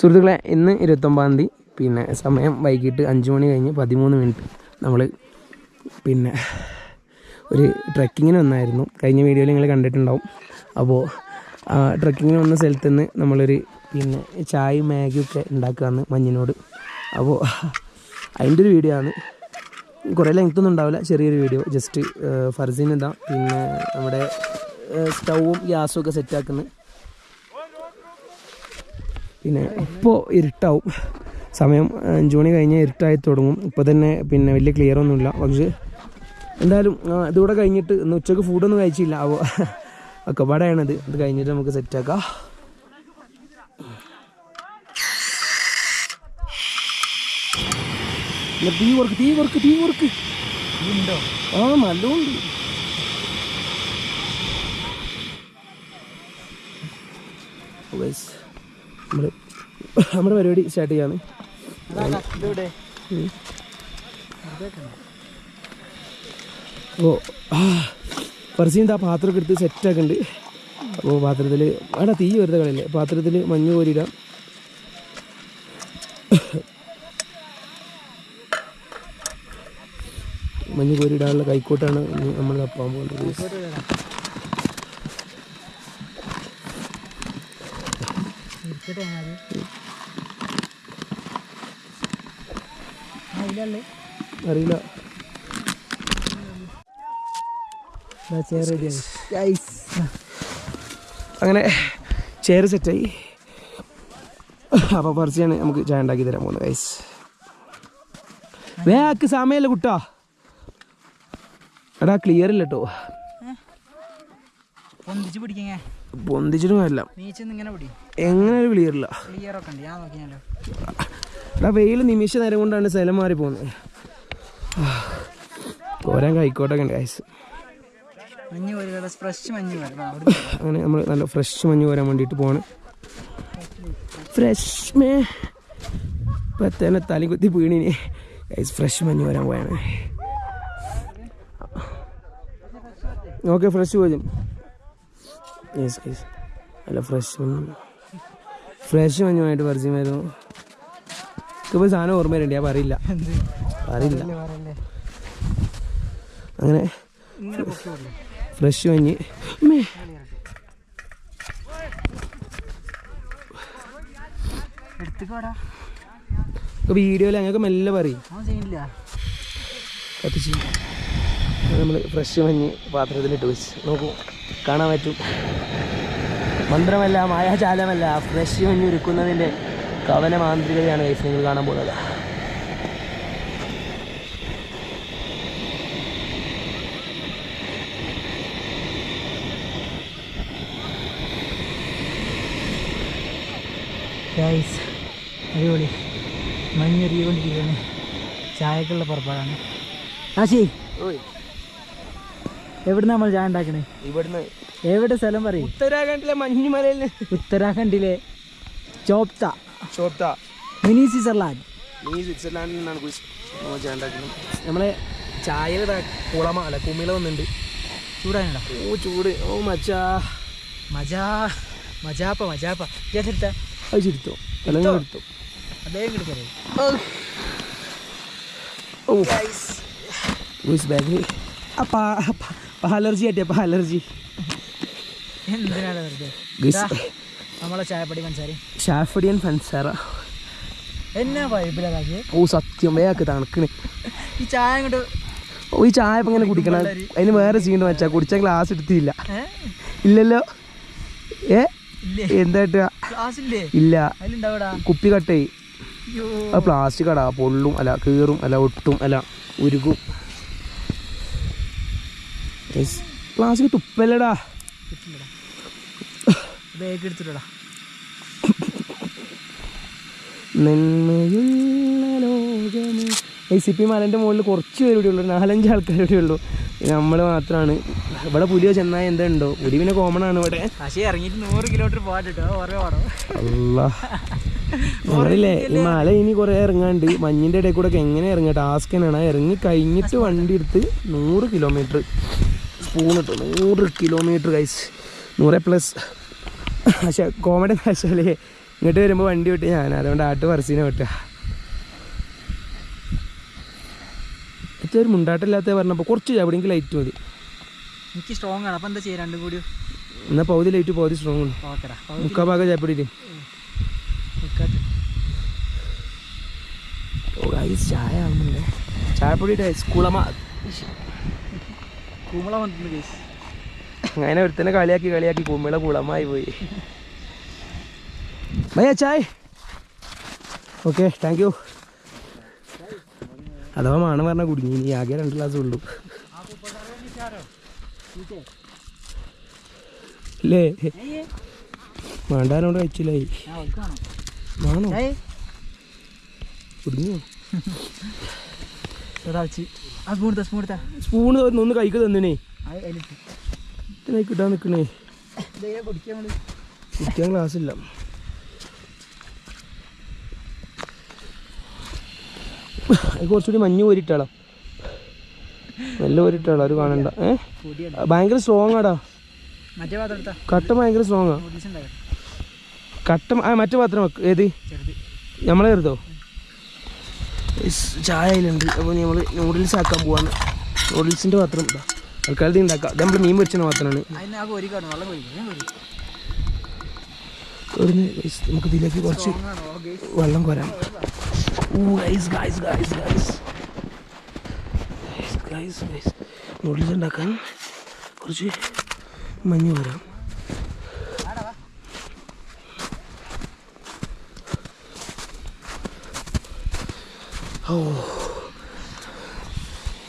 സുഹൃത്തുക്കളെ ഇന്ന് ഇരുപത്തൊമ്പതാം തീയതി. പിന്നെ സമയം വൈകിട്ട് അഞ്ച് മണി കഴിഞ്ഞ് പതിമൂന്ന് മിനിറ്റ്. നമ്മൾ പിന്നെ ഒരു ട്രക്കിങ്ങിന് വന്നായിരുന്നു. കഴിഞ്ഞ വീഡിയോയിൽ നിങ്ങൾ കണ്ടിട്ടുണ്ടാവും. അപ്പോൾ ട്രക്കിങ്ങിന് വന്ന സ്ഥലത്ത് നിന്ന് നമ്മളൊരു പിന്നെ ചായയും മാഗിയും ഒക്കെ ഉണ്ടാക്കുകയാണ് മഞ്ഞിനോട്. അപ്പോൾ അതിന്റെ ഒരു വീഡിയോ ആണ്. കുറേ ലെങ്ത് ഒന്നും ഉണ്ടാവില്ല. ചെറിയൊരു വീഡിയോ. ജസ്റ്റ് ഫർസീൻ ഇതാ. പിന്നെ നമ്മുടെ സ്റ്റൗവും ഗ്യാസും ഒക്കെ സെറ്റാക്കുന്നു പിന്നെ ഇപ്പോൾ ഇരുട്ടാവും. സമയം അഞ്ച് മണി കഴിഞ്ഞാൽ ഇരുട്ടായി തുടങ്ങും. ഇപ്പോൾ തന്നെ പിന്നെ വലിയ ക്ലിയർ ഒന്നുമില്ല. പക്ഷേ എന്തായാലും ഇതുകൂടെ കഴിഞ്ഞിട്ട് ഇന്ന് ഉച്ചയ്ക്ക് ഫുഡൊന്നും കഴിച്ചില്ല. അപ്പോൾ ഒക്കെ പാടാണത് ഇത് കഴിഞ്ഞിട്ട് നമുക്ക് സെറ്റാക്കാം തീ വർക്ക് തീ വർക്ക് തീ വർക്ക് ഉണ്ടോ ആ നല്ലോണ്ട്. നമ്മൾ നമ്മുടെ പരിപാടി സ്റ്റാർട്ട് ചെയ്യാണ്. ഓ പറസീന്റെ ആ പാത്രമൊക്കെ എടുത്ത് സെറ്റാക്കുന്നുണ്ട് അപ്പോൾ പാത്രത്തിൽ അവിടെ തീ വെറുതെ കളയില്ലേ? പാത്രത്തിൽ മഞ്ഞ് കോരിയിടാം മഞ്ഞ് കോരിയിടാനുള്ള കൈക്കോട്ടാണ് നമ്മൾ തപ്പാൻ പോകുന്നത് ഇരിക്കട്ടെ അത് ആ ഇല്ലല്ലേ അറിയില്ല. അങ്ങനെ ചെയർ സെറ്റായി അപ്പോൾ പറിച്ചാണ് നമുക്ക് ചായ ഉണ്ടാക്കി തരാൻ പോകുന്നത് ഗൈസ് വേക്ക് സമയമല്ല കുട്ടാ. എടാ ക്ലിയർ ഇല്ല കേട്ടോ പൊന്തിച്ചിട്ടും എങ്ങനെ ക്ലിയർ ഇല്ല എടാ വെയിൽ നിമിഷ നേരം കൊണ്ടാണ് സ്ഥലം മാറി പോകുന്നത് പോരാൻ കൈക്കോട്ടൊക്കെ ഉണ്ട് ഐസ് അങ്ങനെ നമ്മൾ നല്ല ഫ്രഷ് മഞ്ഞ് വരാൻ വേണ്ടിയിട്ട് പോണ് ഫ്രഷ് മേ. ഇപ്പം തലി കുത്തി വീണിനി ഐസ് ഫ്രഷ് മഞ്ഞ് വരാൻ പോയാണ് ഓക്കെ ഫ്രഷ് പോലും യെസ് ഗൈസ് അല്ല ഫ്രഷ് ഫ്രഷ് മഞ്ഞുമായിട്ട് പരിചയം വരുന്നു. ഇപ്പോൾ സാധനം ഓർമ്മ വരണ്ടേ ഞാൻ പറയില്ല. പറയില്ല. അങ്ങനെ ഫ്രഷ് മഞ്ഞ്. വീഡിയോയിൽ അങ്ങനെയൊക്കെ മെല്ലെ പറയും. കത്തിച്ച്. നമ്മൾ ഫ്രഷ് മഞ്ഞ് പാത്രത്തിലിട്ട് വെച്ച്. നോക്കൂ. കാണാൻ പറ്റും. മന്ത്രമല്ല മായാജാലമല്ല ഫ്രഷ് മഞ്ഞ് ഒരുക്കുന്നതിന്റെ കവന മാന്ത്രികതയാണ് ഗൈസ് നിങ്ങൾ കാണാൻ പോകുന്നത്. ഗൈസ് അടിപൊളി. മഞ്ഞൊരുകൊണ്ടിരിക്കുകയാണ് ചായക്കുള്ള പുറപ്പാടാണ്. ആശി എവിടുന്ന നമ്മൾ ചായ ഉണ്ടാക്കണേ? ഇവിടുന്ന്. എവിടെ സ്ഥലം പറയും? ഉത്തരാഖണ്ഡിലെ മഞ്ഞുമലയിൽ ഉത്തരാഖണ്ഡിലെ Chopta. Chopta. Mini Switzerland. Mini സ്വിറ്റ്സർലാൻഡിൽ നിന്നാണ് കുറിച്ച് ഉണ്ടാക്കുന്നത്. നമ്മളെ ചായയിൽ കുളമ അല്ല കുമിള വന്നിട്ടുണ്ട് ചൂടാനുണ്ടോ ഓ ചൂട്. ഓ മച്ചാ മജാ. മജാപ്പ മജാപ്പ. ചേച്ചെടുത്ത അത് ചിരിത്തോ. അല്ലെങ്കിൽ എടുത്തോ? അദ്ദേഹം കിടക്കരുത് ഓ. ബാഗിൽ അപ്പാ അലർജി ആട്ടിയ അപ്പം അലർജി. എന്തിനാണ് വെറുതെ? നമ്മളെ ചായപ്പടി പഞ്ചാരി ഷാഫഡിയൻ ഫൻസാറ എന്നാ വൈബിലാക്കി ഓ സത്യം. വേക്ക് തണുക്കണ് ഈ ചായ അങ്ങോട്ട് ഓ ഈ ചായ ഇപ്പം ഇങ്ങനെ കുടിക്കണം. അതിന് വേറെ സീൻ വെച്ചാ കുടിച്ച ഗ്ലാസ് എടുത്തില്ല. ഇല്ലല്ലോ. ഏ? എന്തായിട്ട് ഇല്ലേ? കുപ്പി കട്ടേ അയ്യോ. അത് പ്ലാസ്റ്റിക് അടാ പൊള്ളും അല്ല കീറും അല്ല ഒട്ടും അല്ല ഉരുകും. പ്ലാസ്റ്റിക് തുപ്പല്ലടാ ബാഗ് എടുത്തിട്ടടാ. നന്മയുള്ള ലോകമേ. ഈ സി പി മലന്റെ മുകളിൽ കുറച്ച് പേര് ഇവിടെ ഉള്ളൂ. നാലഞ്ച് ആൾക്കാരുടെ ഉള്ളൂ. നമ്മൾ മാത്രമാണ് ഇവിടെ പുലിയോ ചെന്നാൽ എന്തുണ്ടോ പുലി പിന്നെ കോമൺ ആണ് ഇവിടെ. പക്ഷേ ഇറങ്ങിയിട്ട് നൂറ് കിലോമീറ്റർ അല്ല ഈ മല ഇനി കുറേ ഇറങ്ങാണ്ട് മഞ്ഞിന്റെ ഇടയിൽ കൂടെ എങ്ങനെ ഇറങ്ങുക? ടാസ്ക് തന്നെയാണ്. ഇറങ്ങി കഴിഞ്ഞിട്ട് വണ്ടി എടുത്ത് നൂറ് കിലോമീറ്റർ. സ്പൂൺ ഇട്ടു നൂറ് കിലോമീറ്റർ കൈസ് നൂറ് പ്ലസ് പക്ഷേ കോമഡി എന്ന് വെച്ചാൽ ഇങ്ങോട്ട് വരുമ്പോൾ വണ്ടി വിട്ട് ഞാൻ അതുകൊണ്ട് ആട്ട് പറസീനെ വിട്ടുക ഏറ്റവും ഒരു മുണ്ടാട്ടില്ലാത്ത പറഞ്ഞപ്പോൾ കുറച്ച് എവിടെയെങ്കിലും ലൈറ്റ് മതി. എനിക്ക് സ്ട്രോങ് ആണ്. അപ്പോൾ എന്താ ചെയ്യുക രണ്ടും കൂടി. എന്നാൽ പകുതി ലൈറ്റ് പകുതി സ്ട്രോങ് ആണ്. മുക്കാ ഭാഗം ഗൈസ് ചായ ആവുന്നുണ്ട്. ചായപ്പൊടിയുടെ കുളമ. കുമ്പള വന്നിട്ടുണ്ട് കേസ് അങ്ങനെ ഒരുത്തനെ കളിയാക്കി കളിയാക്കി കുമ്മിള കുളമായി പോയി. ഭയ്യ ചായ് ഓക്കെ താങ്ക് യു അഥവാ മാണ് പറഞ്ഞ കുടുങ്ങി. ഇനി ആകെ രണ്ട് ഗ്ലാസ് ഉള്ളൂ. അല്ലേ മാണ്ടാനോട് കഴിച്ചില്ലായി മാണോ? കുടുങ്ങിയോ? സ്പൂൺ ഒന്ന് കൈക്ക് തന്നിനേ. ഇതിനായി കിട്ടാൻ നിക്കണേ. കുടിക്കാൻ ക്ലാസ് ഇല്ല. കുറച്ചുകൂടി മഞ്ഞ് കോരിട്ടാളാ നല്ല കോരിട്ടാളാ അത് കാണണ്ട. ഏ? ഭയങ്കര സ്ട്രോങ് ആടാ. കട്ട ഭയങ്കര സ്ട്രോങ് ആ. കട്ട മറ്റേ പാത്രം ഏത്? നമ്മളെ കരുതോ? ചായ അതിലുണ്ട് അപ്പോൾ നമ്മൾ നൂഡിൽസ് ആക്കാൻ പോവാണ്. നൂഡിൽസിന്റെ പാത്രം ഇതാ. തൽക്കാലത്ത് ഉണ്ടാക്കാം. അത് നമ്മൾ മീൻ പൊരിച്ച പാത്രമാണ്. അതിന് ആ കോരി കാണും. വെള്ളം കോരി ഞാൻ കോരി. നമുക്ക് ഇതിലേക്ക് കുറച്ച് വെള്ളം കോരാം. ഓ guys guys guys guys guys guys noodles ഉണ്ടാക്കാൻ കുറച്ച് മഞ്ഞ് വരാം ഓ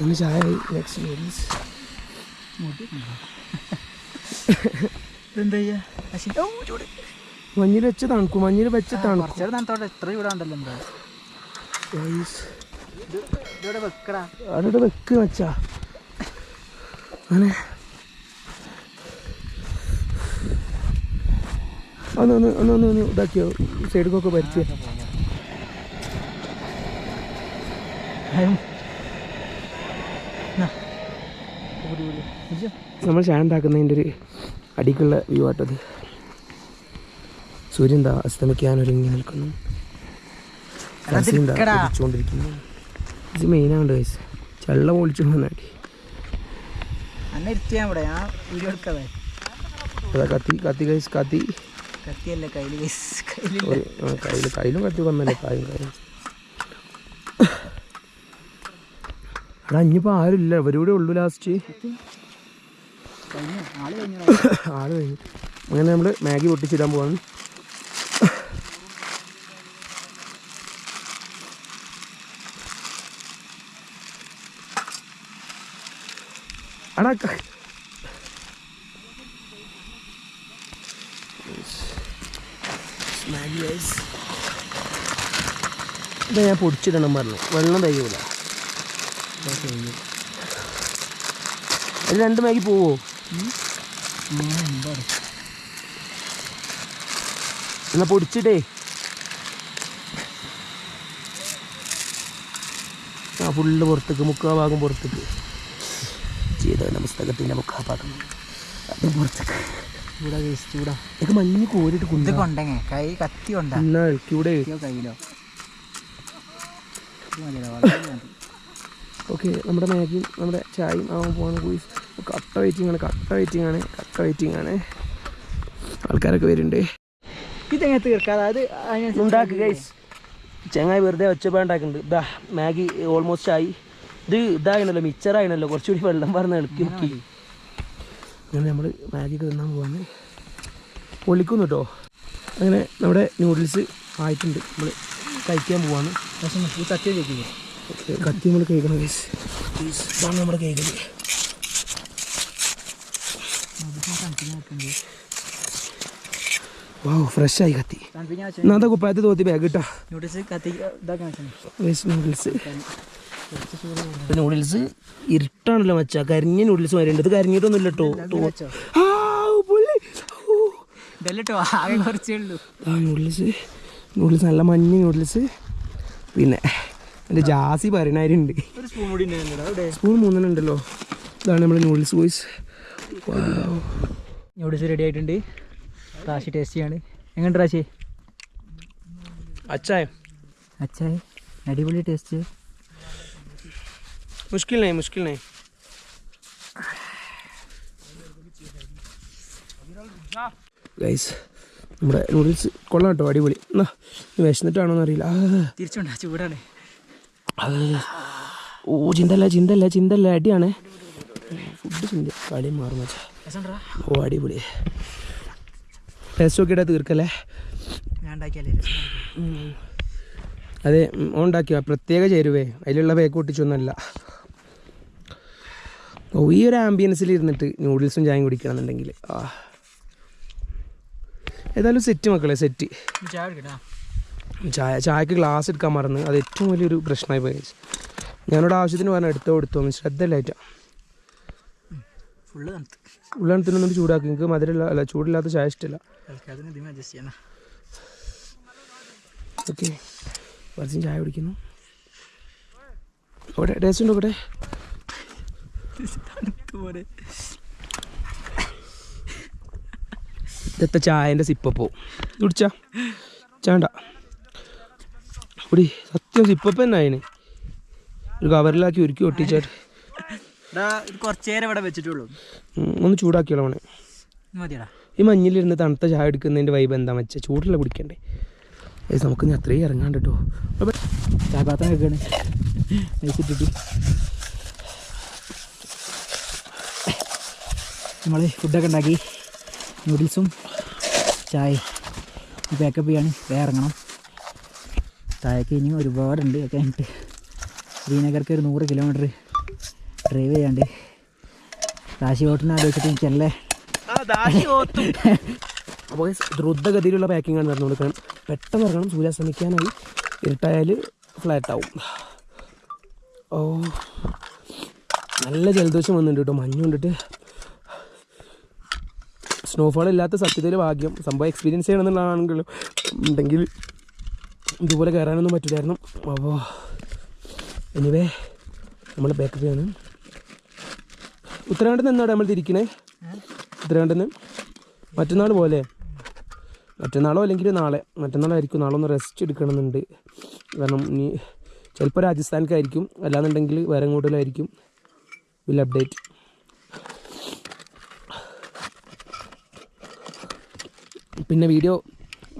ഒന്ന് ചായ അശ്വിൻ. ഓ ചൂട്. മഞ്ഞിൽ വെച്ച് തണുക്കും മഞ്ഞിൽ വെച്ച് തണുക്കും. എത്ര ചൂടാണ്ടല്ലോ എന്താ? അവിടെ വെക്ക് വെച്ചാ അങ്ങനെ. ഒന്ന് ഒന്ന് ഒന്ന് ഒന്ന് ഒന്ന് ഇതാക്കിയോ? സൈഡിലൊക്കെ പരിച്ച് നമ്മൾ ചായ ഉണ്ടാക്കുന്നതിന്റെ ഒരു അടിക്കുള്ള വ്യൂ ആട്ടത് സൂര്യൻ എന്താ അസ്തമിക്കാൻ ഒരുങ്ങി നിൽക്കുന്നു. എടുക്കടാ. ഇത് മെയിനാണ് വയസ്സ് ചള്ള പൊളിച്ചു അതാ കത്തി കത്തി കത്തി. കത്തിയല്ലേ കയ്യിൽ കയ്യിൽ കത്തി വന്നല്ലേ കായും കായും എടാ ഇനിയിപ്പോൾ ആരുമില്ല. ഇവരൂടെ ഉള്ളു ലാസ്റ്റ് ആൾ കഴിഞ്ഞു. അങ്ങനെ നമ്മൾ മാഗി പൊട്ടിച്ചിടാൻ പോവാണ്. ഞാൻ പൊടിച്ചിടണം പറഞ്ഞു. വെള്ളം തയ്യൂല അത് രണ്ട് മാഗി പോവോ? എന്നാ പൊടിച്ചിട്ടേ. ആ ഫുള്ള് പുറത്തേക്ക് മുക്കാ ഭാഗം പുറത്തേക്ക്. ചെയ്ത പുസ്തകത്തിന്റെ മുക്കാ ഭാഗം. അത് പുറത്തേക്ക്. ചൂടാ ചൂടാ. ഇതൊക്കെ മഞ്ഞ് കോരിട്ട് കൊണ്ടെങ്ങ? കൈ കത്തി കൊണ്ടാ. എന്നാ കയ്യിലോ. മതി. ഓക്കെ നമ്മുടെ മാഗിയും നമ്മുടെ ചായയും ആവാൻ പോകാൻ പോയി കട്ട വെയിറ്റിംഗ് ആണ് കട്ട വെയിറ്റിംഗ് ആണ് കട്ട വെയിറ്റിംഗ് ആണ്. ആൾക്കാരൊക്കെ വരുന്നുണ്ട്. ഇതെങ്ങനെ തീർക്കാതെ അതായത് ഉണ്ടാക്കുക ഉണ്ടാക്ക് ഗൈസ് ചങ്ങായി വെറുതെ ഒച്ചപ്പാണ്ടാക്കുന്നുണ്ട് ഇതാ മാഗി ഓൾമോസ്റ്റ് ആയി. ഇത് ഇതായിണല്ലോ മിച്ചറായണല്ലോ കുറച്ചുകൂടി വെള്ളം പറഞ്ഞ് ഇളക്കി നോക്കി. അങ്ങനെ നമ്മൾ മാഗി തിന്നാൻ പോവാണ്. പൊളിക്കുന്നു കേട്ടോ അങ്ങനെ നമ്മുടെ നൂഡിൽസ് ആയിട്ടുണ്ട്. നമ്മൾ കഴിക്കാൻ പോവാണ്. പക്ഷേ വെക്കില്ലേ ഓക്കെ കത്തി നമ്മൾ കേൾക്കണം ഗൈസ് ഇതാണ് നമ്മുടെ കഴിക്കൽ വാവ് ഫ്രഷ് ആയി കത്തി. എന്നാ കുപ്പായത്ത് തോത്തി ബാഗ് കിട്ടാ നൂഡിൽസ് ഇരുട്ടാണല്ലോ മച്ച. കരിഞ്ഞ നൂഡിൽസ് വരേണ്ടത് കരിഞ്ഞിട്ടൊന്നും ഇല്ല കേട്ടോ നൂഡിൽസ് നൂഡിൽസ് നല്ല മഞ്ഞ നൂഡിൽസ് പിന്നെ എന്റെ ജാസി പറയണാരുണ്ട് ഒരു സ്പൂൺ കൂടി ഉണ്ടായിരുന്നില്ല അവിടെ. സ്പൂൺ മൂന്നെണ്ണം ഉണ്ടല്ലോ. ഇതാണ് നമ്മുടെ നൂഡിൽസ് ബോയ്സ് നൂഡിൽസ് റെഡി ആയിട്ടുണ്ട്. റാശി ടേസ്റ്റിയാണ് എങ്ങനെ റാശി അച്ചായ. അച്ചായ. അടിപൊളി ടേസ്റ്റ് മുഷ്കിൽ മുഷ്കിലായി മുഷ്കിൽ നേ ഗൈസ് നമ്മുടെ നൂഡിൽസ് കൊള്ളാം കേട്ടോ അടിപൊളി. എന്നാ വിശന്നിട്ടാണോ എന്നറിയില്ല തിരിച്ചുണ്ടാ ചൂടാണ്. അത് ഓ ചിന്തല്ല ചിന്തല്ല ചിന്തല്ല. അടിയാണ്. ഫുഡ് ചിന്ത. കളി മാറും ഓ അടിപൊളി. ടേസ്റ്റ് തീർക്കല്ലേ? ഞാൻ ഉണ്ടാക്കിയാലേ രസം അതെ ഉണ്ടാക്കിയ പ്രത്യേക ചേരുവേ. അതിലുള്ള ബേക്ക് ഒട്ടിച്ചൊന്നല്ല ഓ ഈ ഒരു ആംബിയൻസിൽ ഇരുന്നിട്ട് നൂഡിൽസും ചായയും കുടിക്കണമെന്നുണ്ടെങ്കിൽ. ആ. ഏതായാലും സെറ്റ് മക്കളെ സെറ്റ് ചായ ചായ ചായക്ക് ഗ്ലാസ് എടുക്കാൻ മറന്ന്. അത് ഏറ്റവും വലിയൊരു പ്രശ്നമായി പോയി. ഞാനോട് ആവശ്യത്തിന് പറഞ്ഞ എടുത്തോ എടുത്തോ ശ്രദ്ധയില്ലായിട്ടാ ഉള്ളണത്തിനൊന്നും ചൂടാക്കി. നിങ്ങൾക്ക് മധുരമില്ല അല്ല ചൂടില്ലാത്ത ചായ ഇഷ്ടമില്ല ഓക്കെ. കുറച്ചും ചായ കുടിക്കുന്നു. അവിടെ ടേസ്റ്റ് ഉണ്ടോ ഇവിടെ ഇതത്തെ ചായന്റെ സിപ്പപ്പോ കുടിച്ചാ? ചാണ്ട കുടി സത്യം ഇപ്പം തന്നെ അതിന് ഒരു കവറിലാക്കി ഒരുക്കി ഒട്ടിച്ചാട്ട് ഇവിടെ വെച്ചിട്ടുള്ളൂ. ഒന്ന് ചൂടാക്കിയോളാം ഈ മഞ്ഞിലിരുന്ന് തണുത്ത ചായ എടുക്കുന്നതിന്റെ വൈബ് എന്താ വെച്ചാൽ ചൂടുള്ള കുടിക്കണ്ടേ? ഏസ് നമുക്ക് ഇനി അത്രയും ഇറങ്ങാണ്ട് കേട്ടോ ചായ പാത്രം വെക്കാണ് വെച്ചിട്ടിട്ട് നമ്മൾ ഫുഡൊക്കെ ഉണ്ടാക്കി. നൂഡിൽസും ചായ പാക്കപ്പ് ചെയ്യാണ്. വേറെ ഇറങ്ങണം. താഴേക്ക് ഇനിയും ഒരുപാടുണ്ട് ഒക്കെ കഴിഞ്ഞിട്ട്. ശ്രീനഗർക്ക് ഒരു നൂറ് കിലോമീറ്റർ ഡ്രൈവ് ചെയ്യാണ്ട്. കാശി ഓട്ടിനെ ആലോചിച്ചിട്ട് എനിക്കല്ലേ അപ്പോൾ ദ്രുതഗതിയിലുള്ള പാക്കിംഗ് ആണ് നടന്നു കൊടുക്കണം പെട്ടെന്ന് ഇറങ്ങണം. സൂര്യാസ്തമിക്കാനായി ഇരുട്ടായാൽ ഫ്ലാറ്റ് ആവും. ഓ നല്ല ജലദോഷം വന്നിട്ടുണ്ട് കേട്ടോ. മഞ്ഞ് കൊണ്ടിട്ട്. സ്നോഫോൾ ഇല്ലാത്ത സത്യത്തിൽ ഭാഗ്യം. സംഭവം എക്സ്പീരിയൻസ് ചെയ്യണമെന്നുള്ളതാണെങ്കിലും ഉണ്ടെങ്കിൽ ഇതുപോലെ കയറാനൊന്നും പറ്റില്ലായിരുന്നു അപ്പോൾ എനിവേ നമ്മൾ ബാക്കപ്പ് ചെയ്യണം. ഉത്തരാണ്ടിൽ നിന്ന് എന്നാണ് നമ്മൾ തിരിക്കണേ? ഉത്തരാണ്ടിൽ നിന്ന്. മറ്റന്നാൾ പോലെ. മറ്റന്നാളോ അല്ലെങ്കിൽ നാളെ. മറ്റന്നാളായിരിക്കും നാളെ ഒന്ന് റെസ്റ്റ് എടുക്കണമെന്നുണ്ട്. കാരണം ഇനി ചിലപ്പോൾ രാജസ്ഥാനിക്കായിരിക്കും. അല്ലാന്നുണ്ടെങ്കിൽ വേറെ എങ്ങോട്ടിലായിരിക്കും വിൽ അപ്ഡേറ്റ് പിന്നെ വീഡിയോ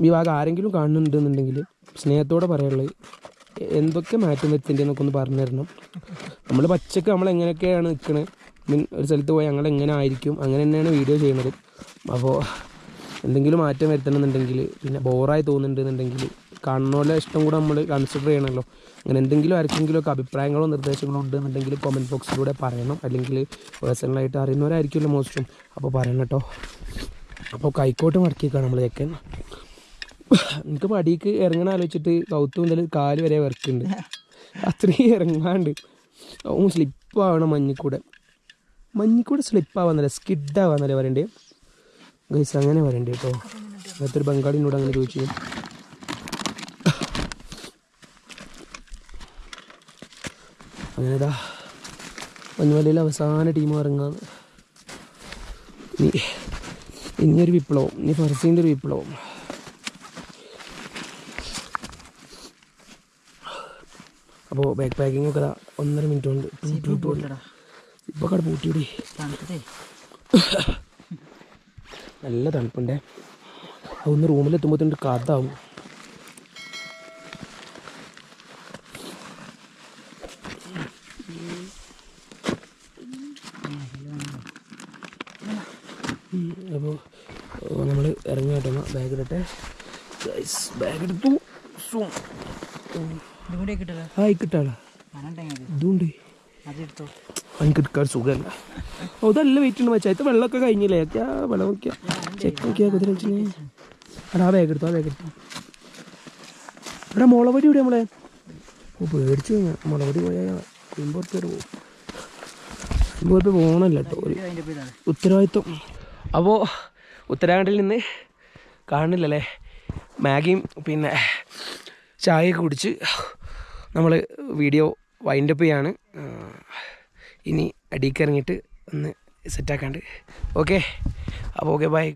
ഈ ഭാഗം ആരെങ്കിലും കാണുന്നുണ്ടെന്നുണ്ടെങ്കിൽ സ്നേഹത്തോടെ പറയാനുള്ളത്. എന്തൊക്കെ മാറ്റം വരുത്തിന്റെ എന്നൊക്കെ ഒന്ന് പറഞ്ഞു തരണം. നമ്മൾ പച്ചക്ക് നമ്മൾ എങ്ങനെയൊക്കെയാണ് നിൽക്കുന്നത് മീൻ ഒരു സ്ഥലത്ത് പോയി ഞങ്ങൾ എങ്ങനെ ആയിരിക്കും? അങ്ങനെ തന്നെയാണ് വീഡിയോ ചെയ്യുന്നത്. അപ്പോൾ എന്തെങ്കിലും മാറ്റം വരുത്തണമെന്നുണ്ടെങ്കിൽ പിന്നെ ബോറായി തോന്നുന്നുണ്ടെന്നുണ്ടെങ്കിൽ കാണുന്നപോലെ ഇഷ്ടം കൂടെ നമ്മൾ കൺസിഡർ ചെയ്യണമല്ലോ അങ്ങനെ എന്തെങ്കിലും ആർക്കെങ്കിലും ഒക്കെ അഭിപ്രായങ്ങളോ നിർദ്ദേശങ്ങളോ ഉണ്ടെന്നുണ്ടെങ്കിൽ കമന്റ് ബോക്സിലൂടെ പറയണം. അല്ലെങ്കിൽ പേഴ്സണലായിട്ട് അറിയുന്നവരായിരിക്കുമല്ലോ മോസ്റ്റും അപ്പോൾ പറയണം കേട്ടോ. അപ്പോൾ കൈക്കോട്ട് മടക്കിയേക്കാണ് നമ്മൾ ചെക്കൻ. എനിക്ക് പടിക്ക് ഇറങ്ങണ ആലോചിച്ചിട്ട് സൗത്ത് മുതൽ കാൽ വരെ വർക്കുണ്ട് അത്രയും ഇറങ്ങാണ്ട്. ഓ സ്ലിപ്പാവണം മഞ്ഞിക്കൂടെ. മഞ്ഞിക്കൂടെ സ്ലിപ്പാവാന്നല്ല സ്കിഡാവാന്നല്ലേ പറയണ്ടേ ഗൈസ് അങ്ങനെ പറയണ്ടേ കേട്ടോ അങ്ങനത്തെ ഒരു ബംഗാളിനോട് അങ്ങനെ ചോദിച്ചു. അങ്ങനെ ഇതാ മഞ്ഞുമലയിൽ അവസാന ടീം ഇറങ്ങാന്ന് ഇനി ഇനിയൊരു വിപ്ലവം. ഇനി ഫർസീന്റെ ഒരു വിപ്ലവം. അപ്പോൾ ബാക്ക് പാക്കിംഗ് ഒക്കെ ഒന്നര മിനിറ്റ് കൊണ്ട് ഇപ്പോൾ കട പൂട്ടിയിടി. നല്ല തണുപ്പുണ്ടേ. അതൊന്ന് റൂമിലെത്തുമ്പോഴത്തേക്ക് കഥാവും അപ്പോൾ നമ്മൾ ഇറങ്ങി കേട്ടോ ബാഗ് ഇടട്ടെ. ബാഗ് എടുത്തു. സൂം ഇതുണ്ട്. അതെടുത്തോ എനിക്ക് എടുക്കാൻ സുഖമല്ല. ഓ ഇതല്ല വെയിറ്റ് ഉണ്ട് മച്ചാ ഇത് വെള്ളമൊക്കെ കഴിഞ്ഞില്ലേ? ആ വെള്ളം നോക്കിയാ ചെക്ക് നോക്കിയാ കുതിര എടാ ആ ബാഗ് എടുത്തു ആ ബാഗ് എടുത്തു. എടാ മുളപൊടി ഇവിടെ നമ്മളെ. ഓ പേടിച്ചു മുളപൊടി പോയാൽ കുമ്പുറത്ത് വരെ പോകും കുമ്പുറത്ത് പോകണമല്ല കേട്ടോ. ഒരു ഉത്തരവാദിത്വം. അപ്പോൾ ഉത്തരാഖണ്ഡിൽ നിന്ന് കാണുന്നില്ലല്ലേ? മാഗിയും പിന്നെ ചായയൊക്കെ കുടിച്ച് നമ്മൾ വീഡിയോ വൈൻഡപ്പ് ചെയ്യാണ്. ഇനി അടിയിക്ക് ഇറങ്ങിയിട്ട് ഒന്ന് സെറ്റാക്കാണ്ട് ഓക്കെ അപ്പോൾ ഓക്കെ ബൈ